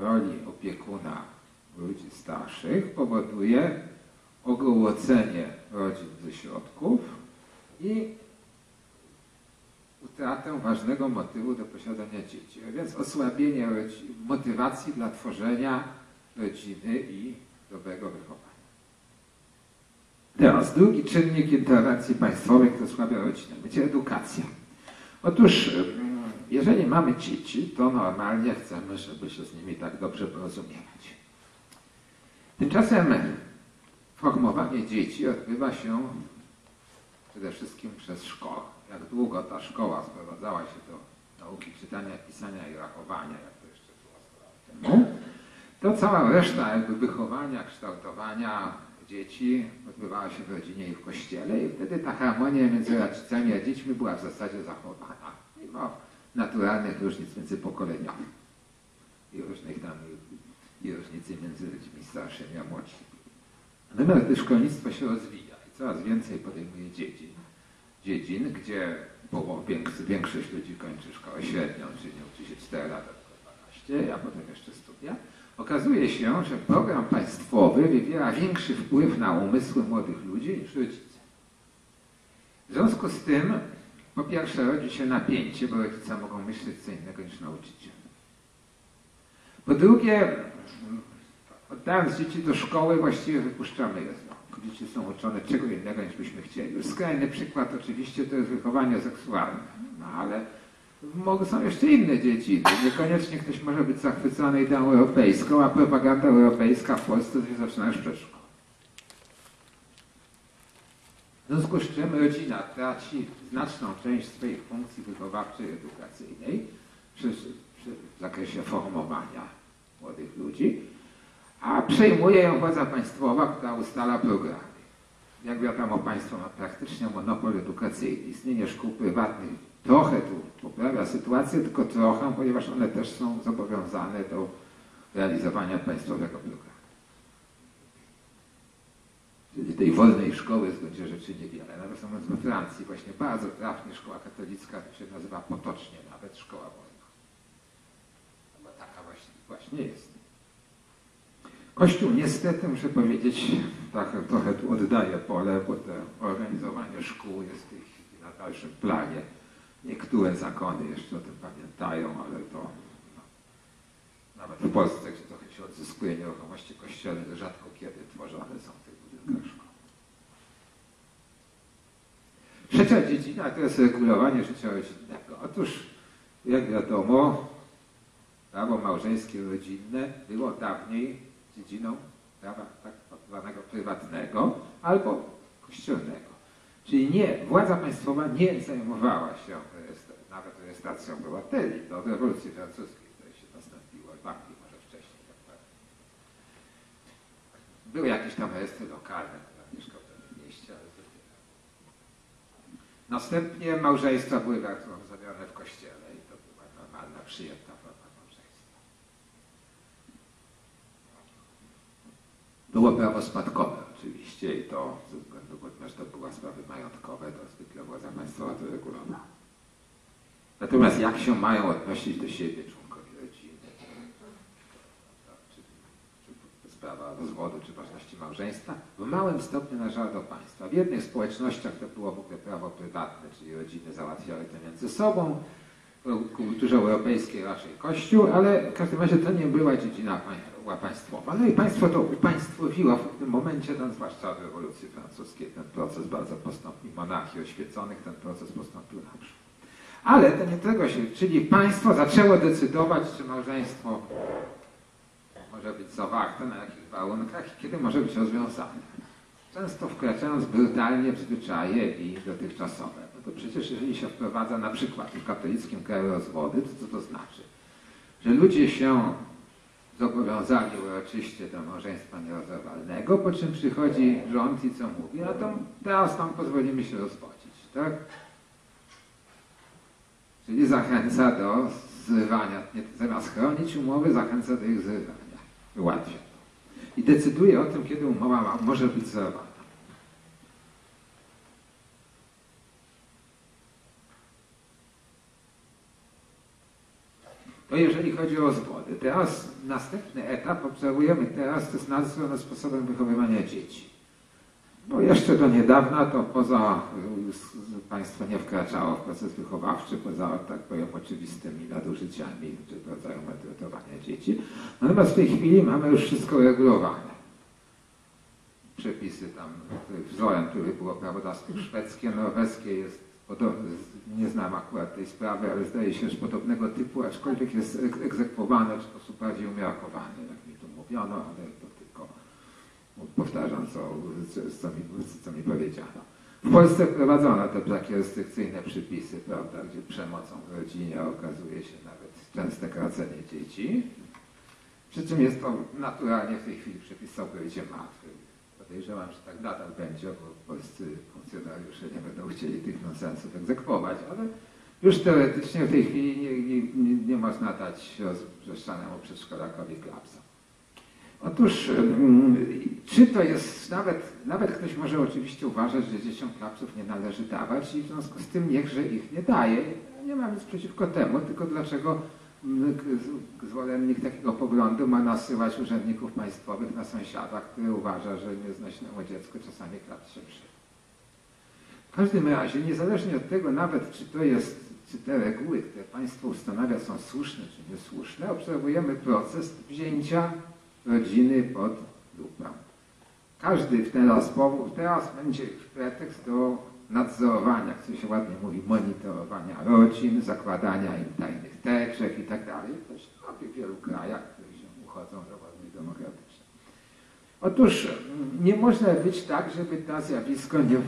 roli opiekuna ludzi starszych powoduje ogołocenie rodzin ze środków i utratę ważnego motywu do posiadania dzieci, a więc osłabienie motywacji dla tworzenia rodziny i dobrego wychowania. Teraz drugi czynnik interwencji państwowej, który osłabia rodzinę, będzie edukacja. Otóż mm, jeżeli mamy dzieci, to normalnie chcemy, żeby się z nimi tak dobrze porozumiewać. Tymczasem formowanie dzieci odbywa się przede wszystkim przez szkołę. Jak długo ta szkoła sprowadzała się do nauki czytania, pisania i rachowania, jak to jeszcze było 100 lat temu, to cała reszta jakby wychowania, kształtowania dzieci odbywała się w rodzinie i w kościele i wtedy ta harmonia między rodzicami a dziećmi była w zasadzie zachowana, mimo naturalnych różnic międzypokoleniowych i różnych tam i różnicy między ludźmi starszymi a młodszymi. Natomiast gdy szkolnictwo się rozwija i coraz więcej podejmuje dziedzin, dziedzin, gdzie większość ludzi kończy szkołę średnią, czyli nie uczy się 4 lata, tylko 12, a potem jeszcze studia, okazuje się, że program państwowy wywiera większy wpływ na umysły młodych ludzi niż rodzice. W związku z tym, po pierwsze, rodzi się napięcie, bo rodzice mogą myśleć co innego niż nauczyciel. Po drugie, oddając dzieci do szkoły, właściwie wypuszczamy je z rąk. Dzieci są uczone czego innego niż byśmy chcieli. Już skrajny przykład oczywiście to jest wychowanie seksualne, no ale są jeszcze inne dzieci. Niekoniecznie ktoś może być zachwycony ideą europejską, a propaganda europejska w Polsce się zaczyna już przedszkola. W związku z czym rodzina traci znaczną część swoich funkcji wychowawczej edukacyjnej w zakresie formowania młodych ludzi, a przejmuje ją władza państwowa, która ustala programy. Jak wiadomo, państwo ma praktycznie monopol edukacyjny. Istnienie szkół prywatnych trochę tu poprawia sytuację, tylko trochę, ponieważ one też są zobowiązane do realizowania państwowego programu. Tej wolnej szkoły w gruncie rzeczy niewiele. Natomiast we Francji właśnie bardzo trafnie szkoła katolicka to się nazywa potocznie nawet szkoła wolna. Bo taka właśnie, właśnie jest. Kościół niestety, muszę powiedzieć, tak, trochę tu oddaje pole, bo to organizowanie szkół jest w tej chwili na dalszym planie. Niektóre zakony jeszcze o tym pamiętają, ale to no, nawet w Polsce, gdzie trochę się odzyskuje nieruchomości kościelne, rzadko kiedy tworzone są w tych budynkach szkoły. Trzecia dziedzina to jest regulowanie życia rodzinnego. Otóż, jak wiadomo, prawo małżeńskie rodzinne było dawniej dziedziną prawa tak zwanego prywatnego albo kościelnego. Czyli nie, władza państwowa nie zajmowała się nawet rejestracją obywateli do rewolucji francuskiej, która się nastąpiła bardziej może wcześniej. Tak Były jakieś tam rejestry lokalne, które mieszkał w tym mieście, ale to Następnie małżeństwa były zawierne w kościele i to była normalna, przyjęta forma małżeństwa. Było prawo spadkowe oczywiście i to ze względu, ponieważ to były sprawy majątkowe, to zwykle władza państwowa to regulowała. Natomiast jak się mają odnosić do siebie członkowie rodziny? Czy, czy sprawa rozwodu, czy ważności małżeństwa? W małym stopniu należała do państwa. W jednych społecznościach to było w ogóle prawo prywatne, czyli rodziny załatwiały to między sobą, w kulturze europejskiej raczej Kościół, ale w każdym razie to nie była dziedzina państwowa. No i państwo to upaństwowiło w tym momencie, ten, zwłaszcza w rewolucji francuskiej, ten proces bardzo postąpił, monarchii oświeconych, ten proces postąpił naprzód. Ale to nie tego się, czyli państwo zaczęło decydować, czy małżeństwo może być zawarte, na jakich warunkach i kiedy może być rozwiązane. Często wkraczając brutalnie w zwyczaje i dotychczasowe. No to przecież jeżeli się wprowadza na przykład w katolickim kraju rozwody, to co to znaczy? Że ludzie się zobowiązali uroczyście do małżeństwa nierozerwalnego, po czym przychodzi rząd i co mówi, a to teraz tam pozwolimy się rozwodzić, tak? Czyli zachęca do zrywania, nie, zamiast chronić umowy, zachęca do ich zrywania. Ułatwia to. I decyduje o tym, kiedy umowa może być zerwana. To jeżeli chodzi o rozwody. Teraz następny etap obserwujemy teraz, to jest nadzór nad sposobem wychowywania dzieci. Bo jeszcze do niedawna to poza państwo nie wkraczało w proces wychowawczy, poza tak powiem oczywistymi nadużyciami czy rodzaju maltretowania dzieci. Natomiast w tej chwili mamy już wszystko regulowane. Przepisy tam, wzorem, który było prawodawstwo szwedzkie, norweskie jest podobne, nie znam akurat tej sprawy, ale zdaje się, że podobnego typu, aczkolwiek jest egzekwowane w sposób bardziej umiarkowany, jak mi tu mówiono, ale to powtarzam, co, co, mi, co mi powiedziano. W Polsce wprowadzono te restrykcyjne przypisy, prawda, gdzie przemocą w rodzinie okazuje się nawet częste kracenie dzieci. Przy czym jest to naturalnie w tej chwili przepis całkowicie martwy. Podejrzewam, że tak nadal będzie, bo polscy funkcjonariusze nie będą chcieli tych nonsensów egzekwować, ale już teoretycznie w tej chwili nie, nie, nie, nie można dać rozbrzeszczanemu przedszkolakowi klapsa. Otóż, czy to jest, nawet, nawet ktoś może oczywiście uważać, że dzieciom klapsów nie należy dawać i w związku z tym niechże ich nie daje. Nie mam nic przeciwko temu, tylko dlaczego zwolennik takiego poglądu ma nasyłać urzędników państwowych na sąsiada, który uważa, że nieznośnemu dziecku czasami klaps się przyda. W każdym razie, niezależnie od tego nawet, czy to jest, czy te reguły, które państwo ustanawia są słuszne czy niesłuszne, obserwujemy proces wzięcia rodziny pod lupę. Każdy teraz, teraz będzie pretekst do nadzorowania, to się ładnie mówi, monitorowania rodzin, zakładania im tajnych teczek i tak dalej. Robi w wielu krajach, które się uchodzą za ładnie demokratyczne. Otóż mm, nie może być tak, żeby to zjawisko nie,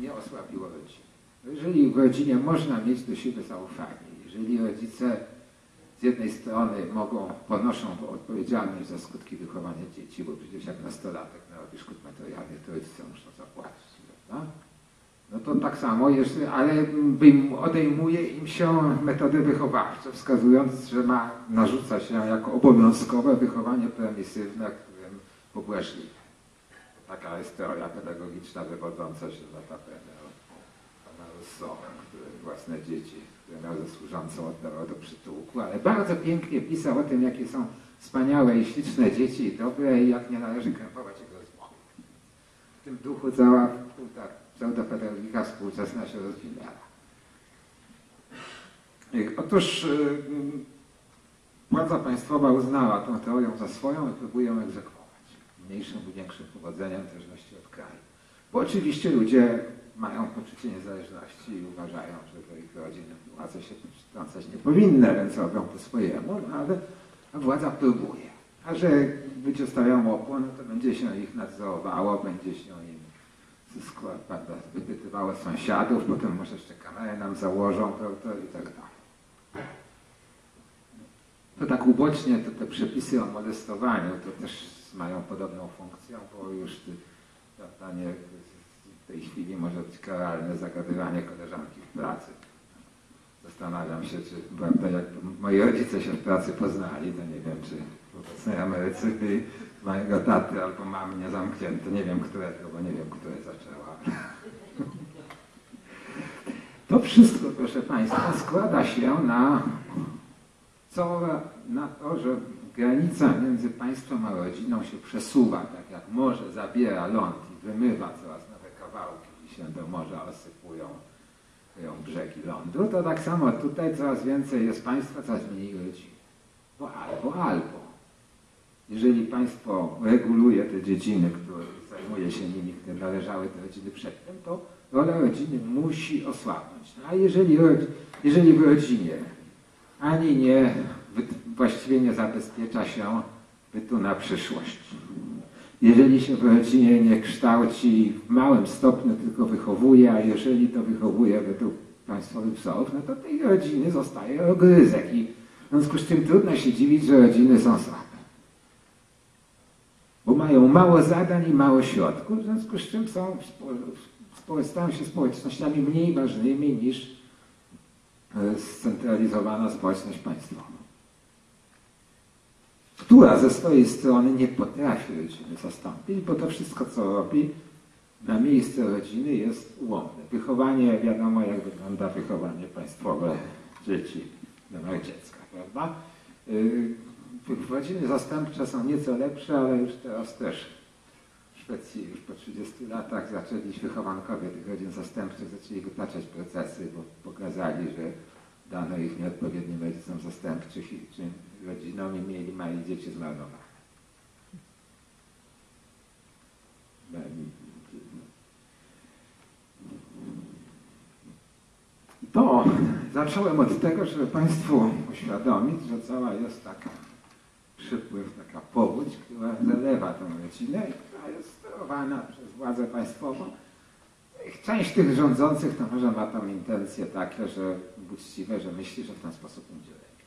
nie osłabiło rodziny. Jeżeli w rodzinie można mieć do siebie zaufanie, jeżeli rodzice z jednej strony mogą, ponoszą odpowiedzialność za skutki wychowania dzieci, bo przecież jak nastolatek narobi szkód materialnych, to rodzice muszą zapłacić. Prawda? No to tak samo, jeszcze, ale odejmuje im się metody wychowawcze, wskazując, że ma narzuca się jako obowiązkowe wychowanie permisywne, którym pobłażliwe. Taka jest teoria pedagogiczna wywodząca się z notabene pana Rousseau, który własne dzieci, które miał ze służącą oddawał do przytułku, ale bardzo pięknie pisał o tym, jakie są wspaniałe i śliczne dzieci i dobre i jak nie należy krępować jego zło. W tym duchu cała pseudopedagogika współczesna się rozwinęła. Otóż y, władza państwowa uznała tę teorię za swoją i próbuje ją egzekwować. Mniejszym lub większym powodzeniem w zależności od kraju. Bo oczywiście ludzie mają poczucie niezależności i uważają, że do ich rodziny władze się wtrącać nie powinny, więc robią po swojemu, no ale władza próbuje. A że stawiają opór, no to będzie się ich nadzorowało, będzie się im prawda, wypytywało sąsiadów, potem może jeszcze kamerę nam założą, prawda, i tak dalej. To tak ubocznie, to te przepisy o molestowaniu to też mają podobną funkcję, bo już prawda, nie, w tej chwili może być karalne zagadywanie koleżanki w pracy. Zastanawiam się, czy prawda, jak moi rodzice się w pracy poznali, to nie wiem, czy w obecnej Ameryce mojego taty albo mamy nie zamknięte. Nie wiem którego, bo nie wiem, które zaczęła. To wszystko, proszę Państwa, składa się na, co, na to, że granica między państwem a rodziną się przesuwa, tak jak morze zabiera ląd i wymywa coraz kawałki się do morza osypują brzegi lądu, to tak samo tutaj coraz więcej jest państwa, coraz mniej rodzin. Bo albo, albo. Jeżeli państwo reguluje te dziedziny, które zajmuje się nimi, które należały do rodziny przedtem, to rola rodziny musi osłabnąć. No, a jeżeli, jeżeli w rodzinie ani nie, właściwie nie zabezpiecza się bytu na przyszłość, jeżeli się w rodzinie nie kształci w małym stopniu, tylko wychowuje, a jeżeli to wychowuje według państwowych wzorów, no to tej rodziny zostaje ogryzek i w związku z tym trudno się dziwić, że rodziny są słabe bo mają mało zadań i mało środków, w związku z czym są, stają się społecznościami mniej ważnymi niż e, scentralizowana społeczność państwowa. Która ze swojej strony nie potrafi rodziny zastąpić, bo to wszystko, co robi na miejsce rodziny jest ułomne. Wychowanie, wiadomo jak wygląda wychowanie państwowe dzieci, domach dziecka, prawda? Y, Rodziny zastępcze są nieco lepsze, ale już teraz też w Szwecji już po 30 latach zaczęli wychowankowie tych rodzin zastępczych zaczęli wytaczać procesy, bo pokazali, że dano ich nieodpowiednim rodzicom zastępczych i czym rodzinom i mieli mali dzieci zmarnowane. To zacząłem od tego, żeby Państwu uświadomić, że cała jest taka przypływ, taka powódź, która zalewa tą rodzinę i która jest sterowana przez władzę państwową. Część tych rządzących to może ma tam intencje takie, że uczciwe, że myśli, że w ten sposób będzie lepiej.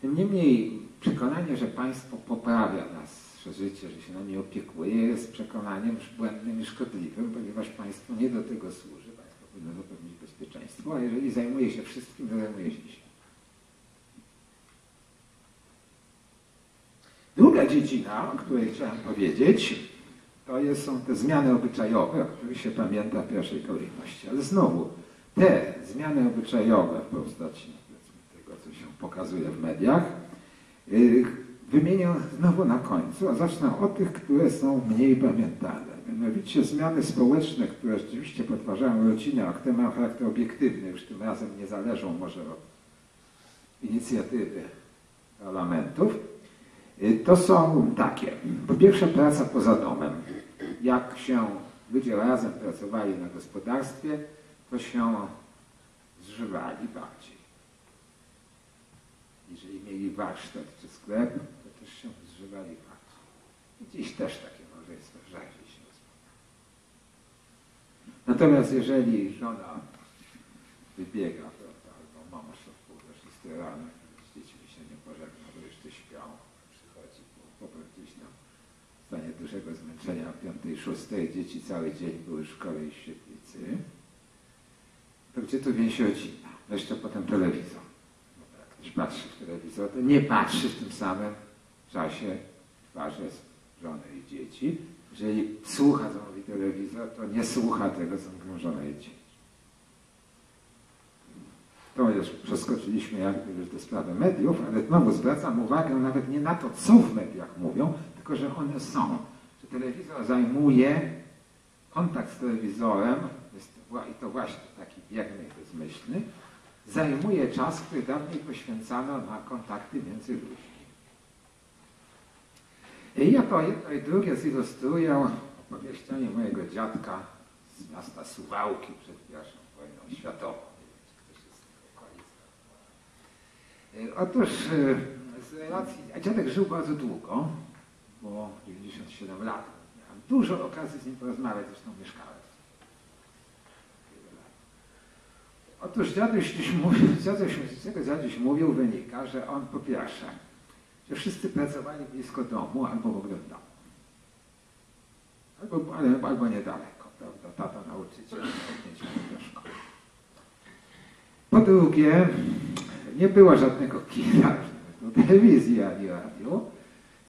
Tym niemniej przekonanie, że państwo poprawia nasze życie, że się nami opiekuje, jest przekonaniem błędnym i szkodliwym, ponieważ państwo nie do tego służy. Państwo powinno zapewnić bezpieczeństwo, a jeżeli zajmuje się wszystkim, to zajmuje się się. Druga dziedzina, o której chciałem powiedzieć, to jest, są te zmiany obyczajowe, o których się pamięta w pierwszej kolejności. Ale znowu, te zmiany obyczajowe w postaci tego, co się pokazuje w mediach, yy, wymienię znowu na końcu, a zacznę od tych, które są mniej pamiętane. Mianowicie zmiany społeczne, które rzeczywiście podważają rodzinę, a które mają charakter obiektywny, już tym razem nie zależą może od inicjatywy parlamentów, y, to są takie. Po pierwsze praca poza domem. Jak się ludzie razem pracowali na gospodarstwie, to się zżywali bardziej. Jeżeli mieli warsztat czy sklep, to też się zżywali bardziej. I dziś też takie małżeństwa rzadziej się rozpadają. Natomiast jeżeli żona wybiega, prawda, albo o pół do rano, z dziećmi się nie pożegna, bo jeszcze śpią, przychodzi po, gdzieś stanie dużego zmęczenia o piątej, szóstej, dzieci cały dzień były w szkole i w świetlicy, to gdzie tu więzi rodzina? No jeszcze potem telewizor. Jak ktoś patrzy w telewizor, to nie patrzy w tym samym czasie twarzy żony i dzieci. Jeżeli słucha, co mówi telewizor, to nie słucha tego, co mówią żona i dzieci. To już przeskoczyliśmy jakby już do sprawy mediów, ale znowu zwracam uwagę nawet nie na to, co w mediach mówią, tylko że one są. Że telewizor zajmuje kontakt z telewizorem, jest, i to właśnie taki bierny i bezmyślny, zajmuje czas, który dawniej poświęcano na kontakty między ludźmi. I jako jedno i drugie zilustruję opowieściami mojego dziadka z miasta Suwałki przed I wojną światową. Otóż z relacji, a dziadek żył bardzo długo, bo 97 lat. Miałem dużo okazji z nim porozmawiać, zresztą mieszkałem. Otóż dziaduś dziś mówił, dziaduś, z tego dziaduś mówił wynika, że on po pierwsze, że wszyscy pracowali blisko domu albo w ogóle w domu. Albo, albo, niedaleko, prawda? Tata nauczyciel, do szkoły. Po drugie, nie było żadnego kina, telewizji ani radio,